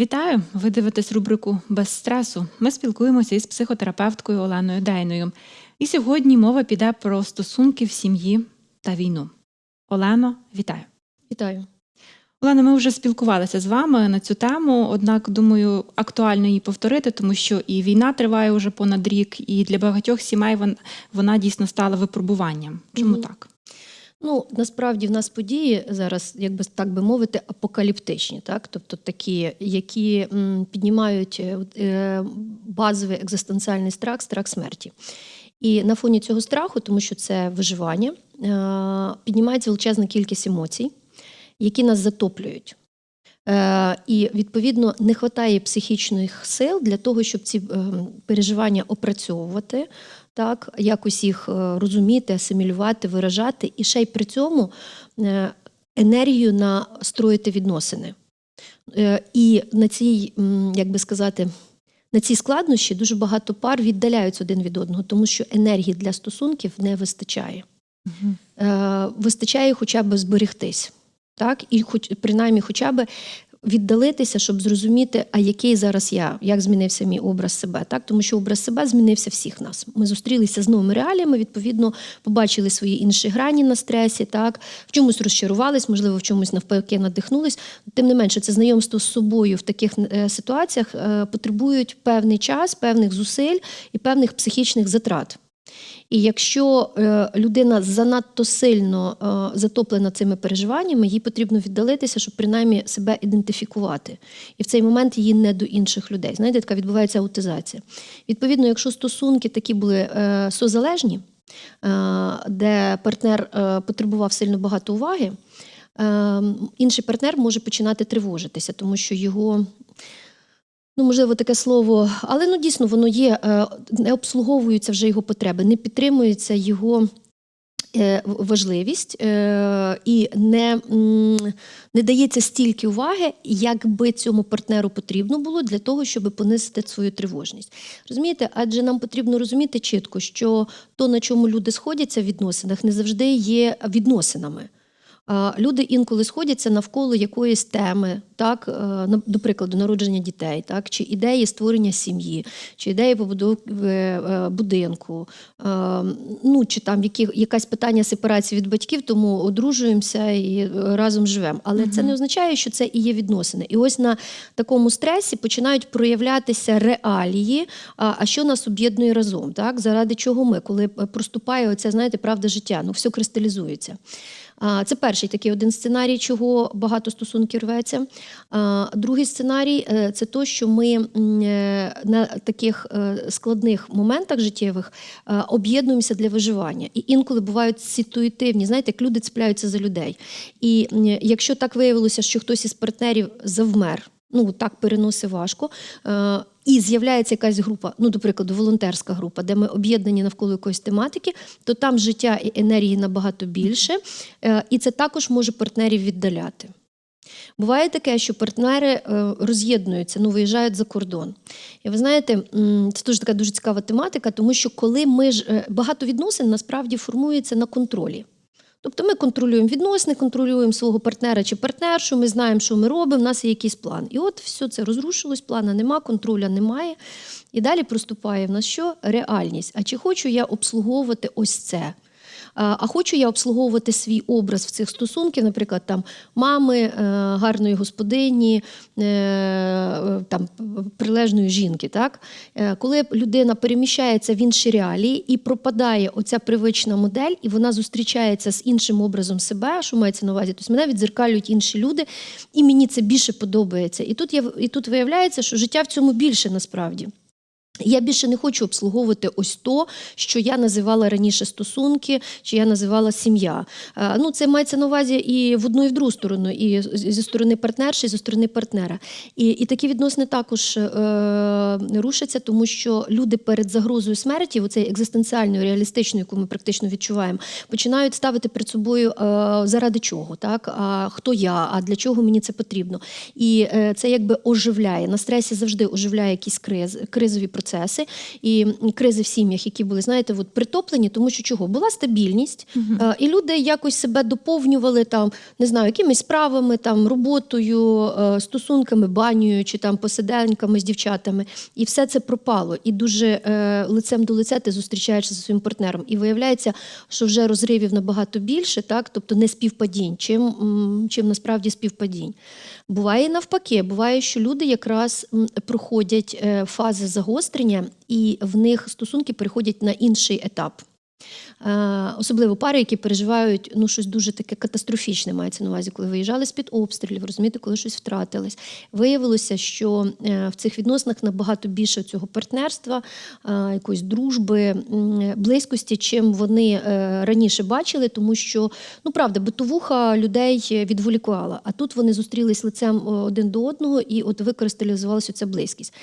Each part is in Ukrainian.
Вітаю! Ви дивитесь рубрику Без стресу. Ми спілкуємося із психотерапевткою Оленою Дейною. І сьогодні мова піде про стосунки в сім'ї та війну. Олено, вітаю! Вітаю. Олена, ми вже спілкувалися з вами на цю тему, однак думаю, актуально її повторити, тому що і війна триває вже понад рік, і для багатьох сімей вон- вона дійсно стала випробуванням. Чому Мгм. так? Ну насправді в нас події зараз, як би так би мовити, апокаліптичні, так тобто такі, які піднімають е, е, базовий екзистенціальний страх, страх смерті. І на фоні цього страху, тому що це виживання, е, піднімається величезна кількість емоцій, які нас затоплюють. Е, І відповідно не вистачає психічних сил для того, щоб ці е, переживання опрацьовувати, так якось їх е, розуміти, асимілювати, виражати, і ще й при цьому е, енергію настроїти відносини. Е, І на цій, як би сказати, на цій складнощі дуже багато пар віддаляються один від одного, тому що енергії для стосунків не вистачає. Е, Вистачає хоча б зберегтись, так? І хоч принаймні хоча б віддалитися, щоб зрозуміти, а який зараз я, як змінився мій образ себе, так? Тому що образ себе змінився всіх нас. Ми зустрілися з новими реаліями, відповідно, побачили свої інші грані на стресі, так? В чомусь розчарувались, можливо, в чомусь навпаки надихнулись. Тим не менше, це знайомство з собою в таких е, ситуаціях е, потребують певний час, певних зусиль і певних психічних затрат. І якщо е, людина занадто сильно е, затоплена цими переживаннями, їй потрібно віддалитися, щоб принаймні себе ідентифікувати. І в цей момент її не до інших людей. Знаєте, така відбувається аутизація. Відповідно, якщо стосунки такі були е, созалежні, де партнер потребував сильно багато уваги, інший партнер може починати тривожитися, тому що його Ну, можливо, таке слово, але ну дійсно воно є, е, не обслуговуються вже його потреби, не підтримується його е, важливість е, і не, не дається стільки уваги, як би цьому партнеру потрібно було для того, щоб понизити свою тривожність. Розумієте, адже нам потрібно розуміти чітко, що то, на чому люди сходяться в відносинах, не завжди є відносинами. Люди інколи сходяться навколо якоїсь теми, так, е, до прикладу, народження дітей, так, чи ідеї створення сім'ї, чи ідеї побудови е, будинку, е, ну, чи там які, якась питання сепарації від батьків, тому одружуємося і разом живемо. Але це не означає, що це і є відносини. І ось на такому стресі починають проявлятися реалії, а, що нас об'єднує разом, так, заради чого ми, коли проступає оця, знаєте, правда життя, ну, все кристалізується. Це перший такий один сценарій, чого багато стосунків рветься. Другий сценарій е, це то, що ми е, на таких е, складних моментах життєвих об'єднуємося для виживання. І інколи бувають ситуативні, знаєте, як люди цепляються за людей. І якщо так виявилося, що хтось із партнерів завмер. Ну так переносить важко. І з'являється якась група, ну, до прикладу, волонтерська група, де ми об'єднані навколо якоїсь тематики, то там життя і енергії набагато більше, е, і це також може партнерів віддаляти. Буває таке, що партнери е, роз'єднуються, ну виїжджають за кордон. І ви знаєте, це дуже така дуже цікава тематика, тому що коли ми ж е, багато відносин насправді формується на контролі. Тобто ми контролюємо відносини, контролюємо свого партнера чи партнершу, ми знаємо, що ми робимо, в нас є якийсь план. І от все це розрушилось, плана нема, контроля немає. І далі проступає в нас що? Реальність. А чи хочу я обслуговувати ось це? А хочу я обслуговувати свій образ в цих стосунків, наприклад, там мами, е, гарної господині, е, там прилежної жінки. Так? Е, Коли людина переміщається в інші реалії і пропадає оця привична модель, і вона зустрічається з іншим образом себе, що мається на увазі, тобто мене відзеркалюють інші люди, і мені це більше подобається. І тут, я, і тут виявляється, що життя в цьому більше насправді. Я більше не хочу обслуговувати ось то, що я називала раніше стосунки, чи я називала сім'я. Е, Ну, це мається на увазі і в одну, і в другу сторону, і зі сторони партнерші, і зі сторони партнера. І, і такі відносини також е, рушаться, тому що люди перед загрозою смерті, оцей екзистенціальною, реалістичною, яку ми практично відчуваємо, починають ставити перед собою е, заради чого, так? А хто я, а для чого мені це потрібно. І е, це якби оживляє. На стресі завжди оживляє якісь криз, кризові процеси. Процеси і кризи в сім'ях, які були, знаєте, от притоплені, тому що чого? Була стабільність, е, і люди якось себе доповнювали там, не знаю, якимись справами, там, роботою, е, стосунками, банею чи там посиденьками з дівчатами. І все це пропало. І дуже е, лицем до лиця ти зустрічаєшся зі своїм партнером. І виявляється, що вже розривів набагато більше, так? тобто не співпадінь, чим, чим насправді співпадінь. Буває навпаки, буває, що люди якраз проходять е, фази загострення, і в них стосунки переходять на інший етап. Е, Особливо пари, які переживають ну, щось дуже таке катастрофічне, мається на увазі, коли виїжджали з-під обстрілів, розумієте, коли щось втратилось. Виявилося, що е, в цих відносинах набагато більше цього партнерства, е, якоїсь дружби, близькості, чим вони раніше бачили, тому що ну правда, битовуха людей відволікувала. А тут вони зустрілись лицем один до одного, і от використалізувалася ця близькість.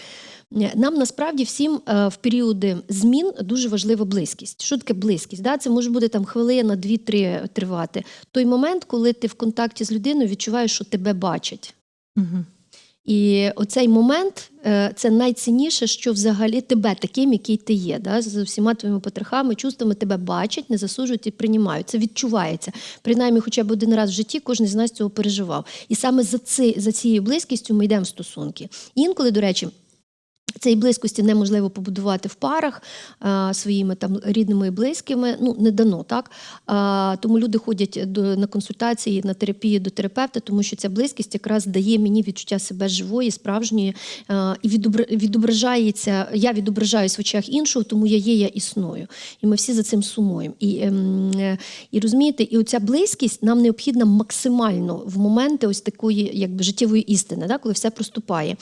Е, Нам насправді всім е, в періоди змін дуже важлива близькість. Що таке близькість? Да? Це може бути там хвилина, дві-три тривати. Той момент, коли ти в контакті з людиною відчуваєш, що тебе бачать. Угу. І оцей момент е, це найцінніше, що взагалі тебе таким, який ти є. Да? З всіма твоїми потрохами, чувствами тебе бачать, не засуджують і приймають. Це відчувається. Принаймні, хоча б один раз в житті кожен з нас цього переживав. І саме за, ци, за цією близькістю ми йдемо в стосунки. Інколи, до речі. Цієї близькості неможливо побудувати в парах а, своїми там рідними і близькими. Ну не дано так. А, тому люди ходять до на консультації, на терапію до терапевта, тому що ця близькість якраз дає мені відчуття себе живої, справжньої а, і відобра- відображається. Я відображаюсь в очах іншого, тому я є, я існую. І ми всі за цим сумуємо. І, ем, е, і розумієте, і оця близькість нам необхідна максимально в моменти ось такої, якби життєвої істини, да, коли все проступає.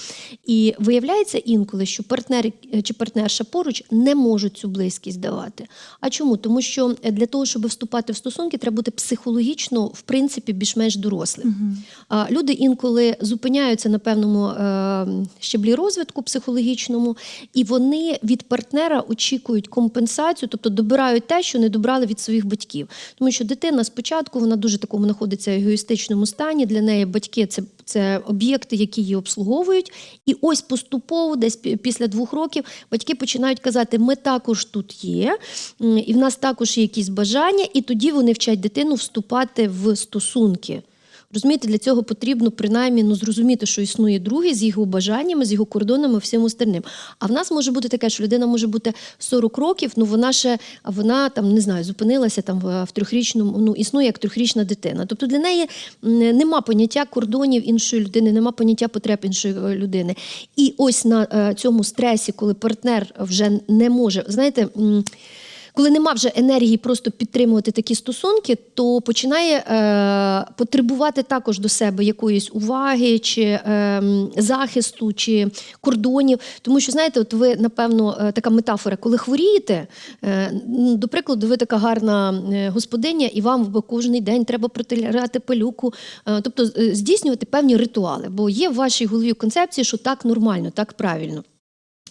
І виявляється інколи, що партнер е, чи партнерша поруч не можуть цю близькість давати. А чому? Тому що е, для того, щоб вступати в стосунки, треба бути психологічно, в принципі, більш-менш дорослим. А Люди інколи зупиняються на певному е, щеблі розвитку психологічному, і вони від партнера очікують компенсацію, тобто добирають те, що не добрали від своїх батьків. Тому що дитина спочатку вона дуже такому знаходиться в егоїстичному стані. Для неї батьки це, це об'єкти, які її обслуговують. І ось поступово, десь після двох років, батьки починають казати: ми також тут є, і в нас також є якісь бажання, і тоді вони вчать дитину вступати в стосунки. Розумієте, для цього потрібно принаймні ну, зрозуміти, що існує другий з його бажаннями, з його кордонами, всім остальним. А в нас може бути таке, що людина може бути 40 років, ну вона ще вона там не знаю, зупинилася там в, трьохрічному, ну існує як трьохрічна дитина. Тобто для неї нема поняття кордонів іншої людини, нема поняття потреб іншої е, людини. І ось на е, цьому стресі, коли партнер вже не може, знаєте. Коли нема вже енергії просто підтримувати такі стосунки, то починає е, потребувати також до себе якоїсь уваги чи е, захисту, чи кордонів. Тому що, знаєте, от ви, напевно, е, така метафора, коли хворієте, е, до прикладу, ви така гарна е, господиня, і вам кожен день треба протирати пилюку, е, тобто здійснювати певні ритуали, бо є в вашій голові концепції, що так нормально, так правильно.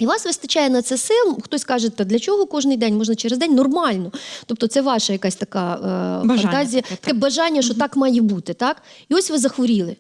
І вас вистачає на це сил. Хтось каже, та для чого кожен день можна через день нормально. Тобто, це ваша якась така е, Бажання фантазія, таке, таке бажання, що так має бути. Так? І ось ви захворіли,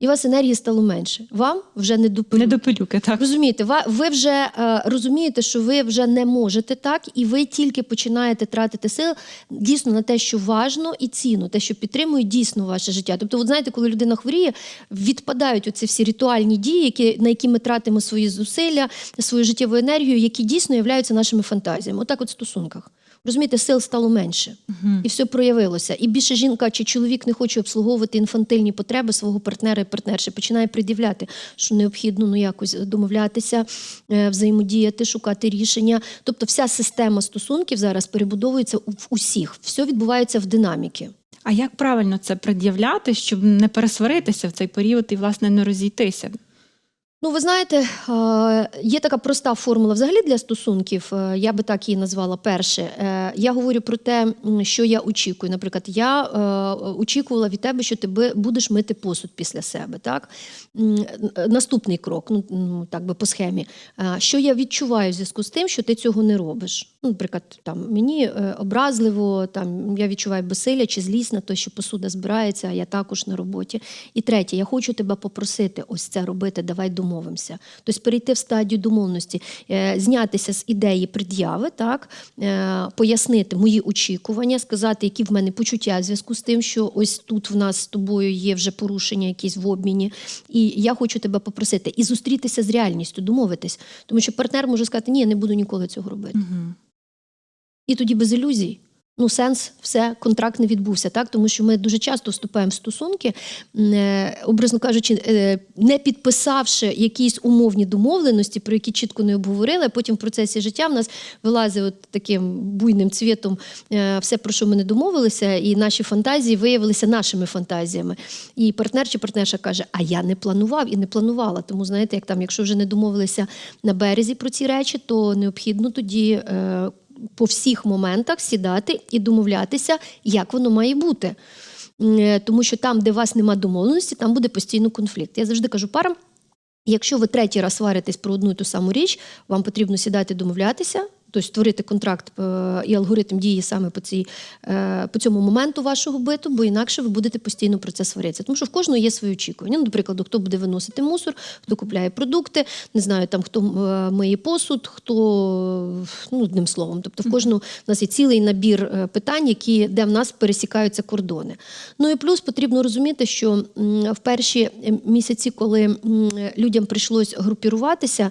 і у вас енергії стало менше. Вам вже не до Не до пилюки, так. Розумієте, ви вже е, розумієте, що ви вже не можете так, і ви тільки починаєте тратити сил дійсно на те, що важно і цінно, те, що підтримує дійсно ваше життя. Тобто, от знаєте, коли людина хворіє, відпадають оці всі ритуальні дії, які, на які ми тратимо свої зусилля, свою життєву енергію, які дійсно являються нашими фантазіями. Отак, от в стосунках. Розумієте, сил стало менше, і все проявилося. І більше жінка чи чоловік не хоче обслуговувати інфантильні потреби свого партнера і партнерші, починає пред'являти, що необхідно ну якось домовлятися, е, взаємодіяти, шукати рішення. Тобто, вся система стосунків зараз перебудовується в усіх. Все відбувається в динаміки. А як правильно це пред'являти, щоб не пересваритися в цей період і, власне, не розійтися? Ну, ви знаєте, е, є така проста формула взагалі для стосунків. е, Я би так її назвала перше. Е, Я говорю про те, що я очікую. Наприклад, я очікувала від тебе, що ти будеш мити посуд після себе. Так? Наступний крок, ну так би по схемі. Що я відчуваю в зв'язку з тим, що ти цього не робиш? Ну, наприклад, там мені образливо, там я відчуваю безсилля чи злість на те, що посуда збирається, а я також на роботі. І третє, я хочу тебе попросити ось це робити, давай домовимося. Домовимося. Тобто перейти в стадію домовленості, е, знятися з ідеї пред'яви, так, е, пояснити мої очікування, сказати, які в мене почуття в зв'язку з тим, що ось тут в нас з тобою є вже порушення якісь в обміні, і я хочу тебе попросити і зустрітися з реальністю, домовитись. Тому що партнер може сказати, ні, я не буду ніколи цього робити. Угу. І тоді без ілюзій. Ну, сенс, все, контракт не відбувся, так? Тому що ми дуже часто вступаємо в стосунки, е, образно кажучи, е, не підписавши якісь умовні домовленості, про які чітко не обговорили, а потім в процесі життя в нас вилазить от таким буйним цвітом е, все, про що ми не домовилися, і наші фантазії виявилися нашими фантазіями. І партнер чи партнерша каже: А я не планував і не планувала. Тому знаєте, як там, якщо вже не домовилися на березі про ці речі, то необхідно тоді. По всіх моментах сідати і домовлятися, як воно має бути. Е, Тому що там, де у вас нема домовленості, там буде постійно конфлікт. Я завжди кажу парам. Якщо ви третій раз сваритесь про одну і ту саму річ, вам потрібно сідати домовлятися, тобто створити контракт е, і алгоритм дії саме по, цій, е, по цьому моменту вашого биту, бо інакше ви будете постійно про це сваритися. Тому що в кожного є свої очікування. Ну, до прикладу, хто буде виносити мусор, хто купляє продукти, не знаю, там хто е, миє посуд, хто ну, одним словом. Тобто, в кожного в нас є цілий набір питань, які, де в нас пересікаються кордони. Ну і плюс потрібно розуміти, що в перші місяці, коли людям прийшлось групіруватися.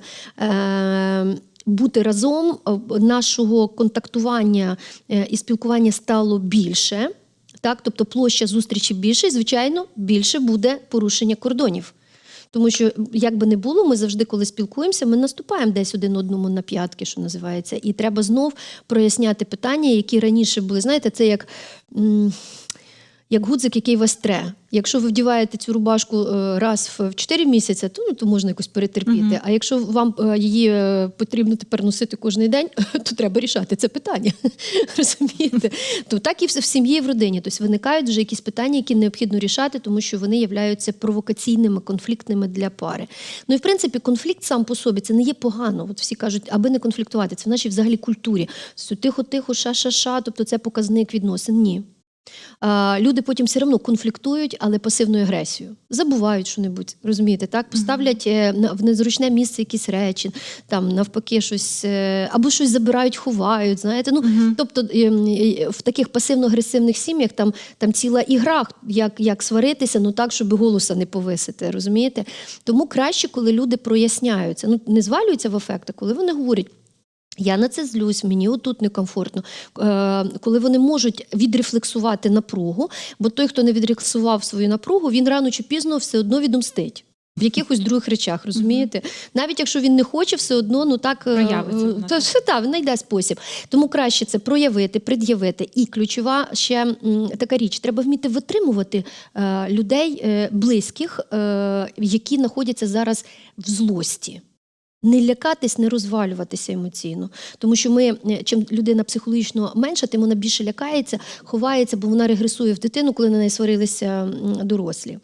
Бути разом, е, нашого контактування е, і спілкування стало більше. Так, тобто площа зустрічі більше, і, звичайно, більше буде порушення кордонів. Тому що, як би не було, ми завжди, коли спілкуємося, ми наступаємо десь один одному на п'ятки, що називається. І треба знов проясняти питання, які раніше були. Знаєте, це як. Як гудзик, який вас тре. Якщо ви вдіваєте цю рубашку е, раз в 4 місяці, то, ну, то можна якось перетерпіти. Мгм. А якщо вам е, її е, потрібно тепер носити кожен день, то треба рішати це питання. Розумієте? То так і в сім'ї, і в родині. Тобто виникають вже якісь питання, які необхідно рішати, тому що вони являються провокаційними, конфліктними для пари. Ну і в принципі, конфлікт сам по собі це не є погано. От всі кажуть, аби не конфліктувати. Це в нашій взагалі культурі. Тихо-тихо, ша-ша-ша, тобто це показник відносин. Ні. Люди потім все одно конфліктують, але пасивною агресією. Забувають що-небудь, розумієте, так? Поставлять е, в незручне місце якісь речі, там навпаки, щось е, або щось забирають, ховають. Знаєте, ну Мгм. тобто е, е, в таких пасивно-агресивних сім'ях там, там ціла ігра, як, як сваритися, ну так, щоб голоса не повисити, розумієте? Тому краще, коли люди проясняються, ну не звалюються в ефект, а коли вони говорять. Я на це злюсь, мені отут некомфортно. Е, коли вони можуть відрефлексувати напругу, бо той, хто не відрефлексував свою напругу, він рано чи пізно все одно відомстить. В якихось других речах, розумієте? Навіть якщо він не хоче, все одно ну так е, е, то все так, він знайде спосіб. Тому краще це проявити, пред'явити. І ключова ще м, така річ: треба вміти витримувати е, людей е, близьких, е, які знаходяться зараз в злості. Не лякатись, не розвалюватися емоційно. Тому що ми, е, чим людина психологічно менша, тим вона більше лякається, ховається, бо вона регресує в дитину, коли на неї сварилися дорослі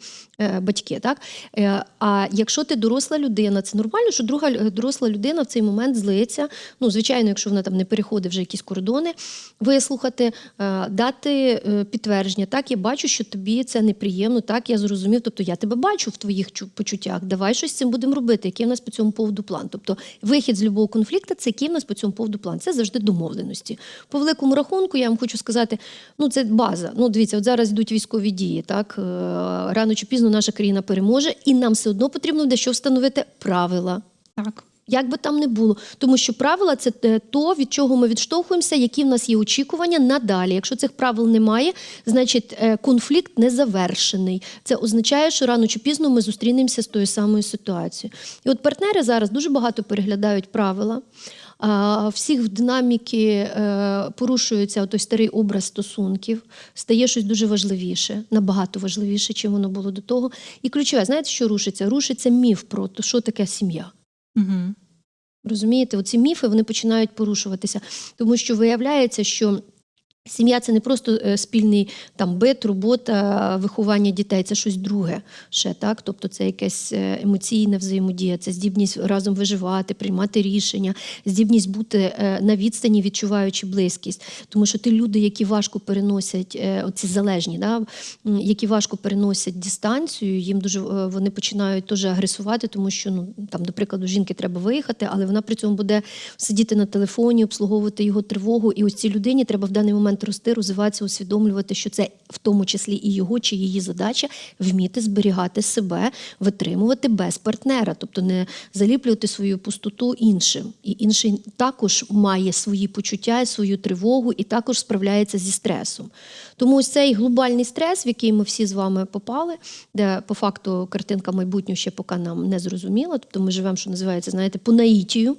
батьки. Так? Е, А якщо ти доросла людина, це нормально, що друга доросла людина в цей момент злиться. Ну, звичайно, якщо вона там не переходить вже якісь кордони, вислухати, е, дати е, підтвердження. Так, я бачу, що тобі це неприємно, так, я зрозумів. Тобто я тебе бачу в твоїх почуттях. Давай щось з цим будемо робити. Який в нас по цьому поводу план? Тобто вихід з любого конфлікту це який в нас по цьому поводу план. Це завжди домовленості. По великому рахунку, я вам хочу сказати, ну це база. Ну, дивіться, от зараз йдуть військові дії. Так Е, рано чи пізно наша країна переможе, і нам все одно потрібно дещо встановити правила. Так. Як би там не було, тому що правила це то, від чого ми відштовхуємося, які в нас є очікування надалі. Якщо цих правил немає, значить е, конфлікт не завершений. Це означає, що рано чи пізно ми зустрінемося з тою самою ситуацією. І от партнери зараз дуже багато переглядають правила. Всіх в динаміки е, порушується той старий образ стосунків, стає щось дуже важливіше, набагато важливіше, чим воно було до того. І ключове, знаєте, що рушиться? Рушиться міф про те, що таке сім'я. Угу. Розумієте, оці міфи вони починають порушуватися, тому що виявляється, що Сім'я це не просто е, спільний там бит, робота, виховання дітей, це щось друге ще так. Тобто це якась е, емоційна взаємодія, це здібність разом виживати, приймати рішення, здібність бути е, на відстані, відчуваючи близькість. Тому що ті люди, які важко переносять оці залежні, да, які важко переносять дистанцію, їм дуже вони починають теж агресувати, тому що ну там, до прикладу, жінки треба виїхати, але вона при цьому буде сидіти на телефоні, обслуговувати його тривогу. І ось цій людині треба в даний момент рости, розвиватися, усвідомлювати, що це в тому числі і його чи її задача вміти зберігати себе, витримувати без партнера, тобто не заліплювати свою пустоту іншим. І інший також має свої почуття, свою тривогу і також справляється зі стресом. Тому ось цей глобальний стрес, в який ми всі з вами попали, де по факту картинка майбутнього ще поки нам не зрозуміла. Тобто ми живемо, що називається, знаєте, по наїтію.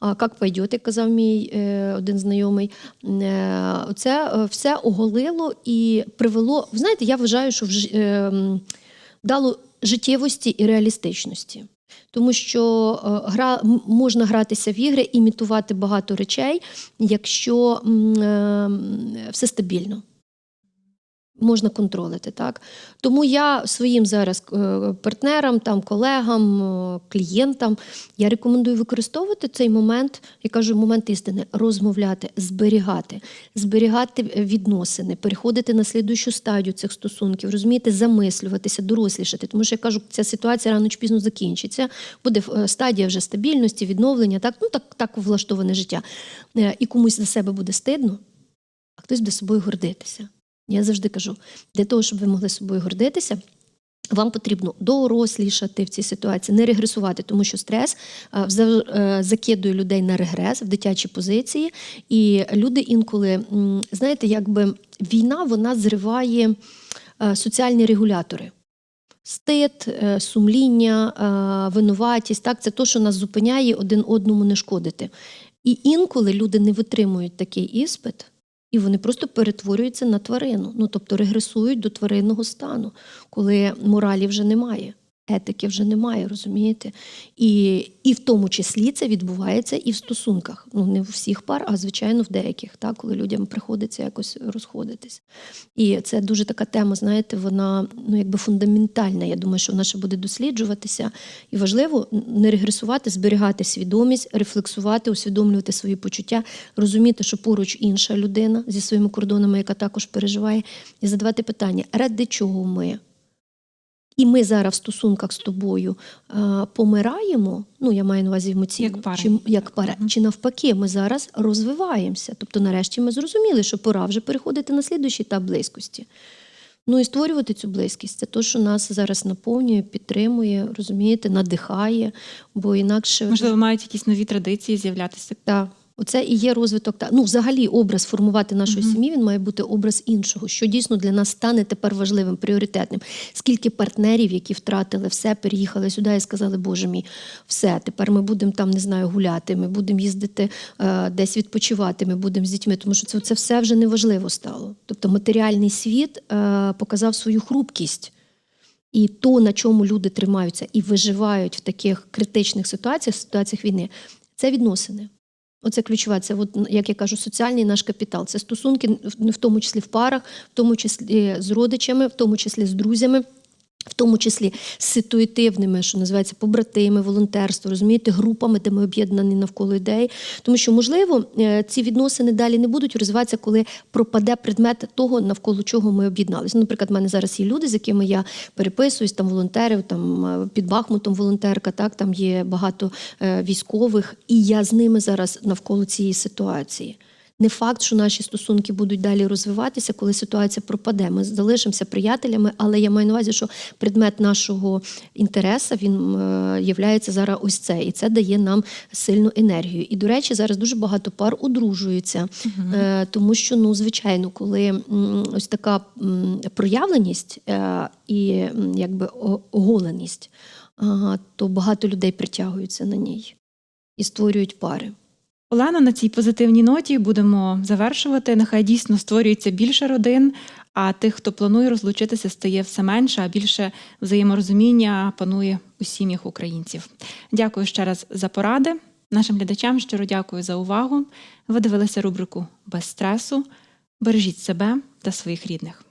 А як пойдет, як казав мій е, один знайомий, е, це е, все оголило і привело. Знаєте, я вважаю, що дало життєвості і реалістичності. Тому що гра можна гратися в ігри, імітувати багато речей, якщо все стабільно. Можна контролити, так тому я своїм зараз е, партнерам, там колегам, е, клієнтам я рекомендую використовувати цей момент, я кажу, момент істини, розмовляти, зберігати, зберігати відносини, переходити на слідущу стадію цих стосунків, розумієте, замислюватися, дорослішати. Тому що я кажу, ця ситуація рано чи пізно закінчиться. Буде е, стадія вже стабільності, відновлення. Так, ну так, так влаштоване життя. І комусь за себе буде стидно, а хтось буде собою гордитися. Я завжди кажу, для того, щоб ви могли собою гордитися. Вам потрібно дорослішати в цій ситуації, не регресувати, тому що стрес е, е, закидує людей на регрес в дитячі позиції. І люди інколи, знаєте, якби війна вона зриває е, соціальні регулятори. Стид, сумління, винуватість так, це те, що нас зупиняє один одному не шкодити. І інколи люди не витримують такий іспит, і вони просто перетворюються на тварину, ну тобто регресують до тваринного стану, коли моралі вже немає, етики вже немає, розумієте? І, і в тому числі це відбувається і в стосунках. Ну не в всіх пар, а звичайно в деяких, так, коли людям приходиться якось розходитись. І це дуже така тема, знаєте, вона ну якби фундаментальна. Я думаю, що вона ще буде досліджуватися. І важливо не регресувати, зберігати свідомість, рефлексувати, усвідомлювати свої почуття, розуміти, що поруч інша людина зі своїми кордонами, яка також переживає, і задавати питання, ради чого ми? І ми зараз в стосунках з тобою е, помираємо. Ну я маю на увазі емоційно, Як пара. чи як пара, Мгм. чи навпаки, ми зараз розвиваємося. Тобто, нарешті, ми зрозуміли, що пора вже переходити на слідуючий етап близькості. Ну і створювати цю близькість це те, що нас зараз наповнює, підтримує, розумієте, надихає, бо інакше Можливо, мають якісь нові традиції з'являтися. так. Оце і є розвиток. Та ну, взагалі, образ формувати нашої Мгм. сім'ї він має бути образ іншого, що дійсно для нас стане тепер важливим, пріоритетним. Скільки партнерів, які втратили все, переїхали сюди і сказали, Боже мій, все, тепер ми будемо там, не знаю, гуляти, ми будемо їздити е, десь відпочивати, ми будемо з дітьми, тому що це, це все вже неважливо стало. Тобто матеріальний світ е, показав свою хрупкість. І то, на чому люди тримаються і виживають в таких критичних ситуаціях, ситуаціях війни, це відносини. Оце ключова, це, от, як я кажу, соціальний наш капітал. Це стосунки, в тому числі в парах, в тому числі з родичами, в тому числі з друзями. В тому числі ситуативними, що називається побратими, волонтерство, розумієте, групами, де ми об'єднані навколо ідей. Тому що, можливо, е, ці відносини далі не будуть розвиватися, коли пропаде предмет того, навколо чого ми об'єдналися. Ну, Наприклад, в мене зараз є люди, з якими я переписуюсь, там волонтери, там е, під Бахмутом волонтерка, так там є багато е, військових, і я з ними зараз навколо цієї ситуації. Не факт, що наші стосунки будуть далі розвиватися, коли ситуація пропаде. Ми залишимося приятелями, але я маю на увазі, що предмет нашого інтересу він е, являється зараз ось це, і це дає нам сильну енергію. І до речі, зараз дуже багато пар одружуються, е, тому що ну звичайно, коли ось така проявленість е, і якби оголеність, то багато людей притягуються на ній і створюють пари. Олено, на цій позитивній ноті будемо завершувати. Нехай дійсно створюється більше родин, а тих, хто планує розлучитися, стає все менше, а більше взаєморозуміння панує у сім'ях українців. Дякую ще раз за поради. Нашим глядачам щиро дякую за увагу. Ви дивилися рубрику без стресу. Бережіть себе та своїх рідних.